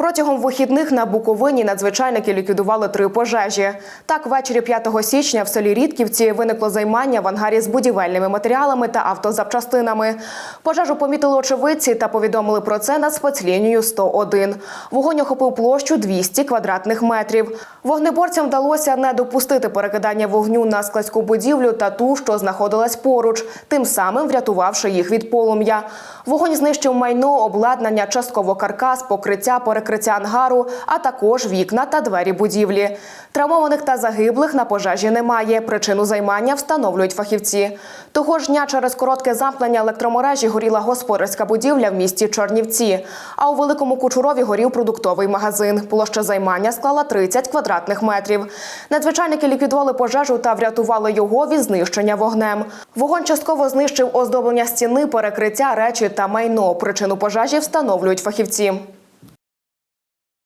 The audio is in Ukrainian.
Протягом вихідних на Буковині надзвичайники ліквідували три пожежі. Так, ввечері 5 січня в селі Рідківці виникло займання в ангарі з будівельними матеріалами та автозапчастинами. Пожежу помітили очевидці та повідомили про це на спецлінію 101. Вогонь охопив площу 200 квадратних метрів. Вогнеборцям вдалося не допустити перекидання вогню на складську будівлю та ту, що знаходилась поруч, тим самим врятувавши їх від полум'я. Вогонь знищив майно, обладнання, частково каркас, покриття, перекриття ангару, а також вікна та двері будівлі. Травмованих та загиблих на пожежі немає. Причину займання встановлюють фахівці. Того ж дня через коротке замкнення електромережі горіла господарська будівля в місті Чорнівці. А у Великому Кучурові горів продуктовий магазин. Площа займання склала 30 квадратних метрів. Надзвичайники ліквідували пожежу та врятували його від знищення вогнем. Вогонь частково знищив оздоблення стіни, перекриття, речі та майно. Причину пожежі встановлюють фахівці.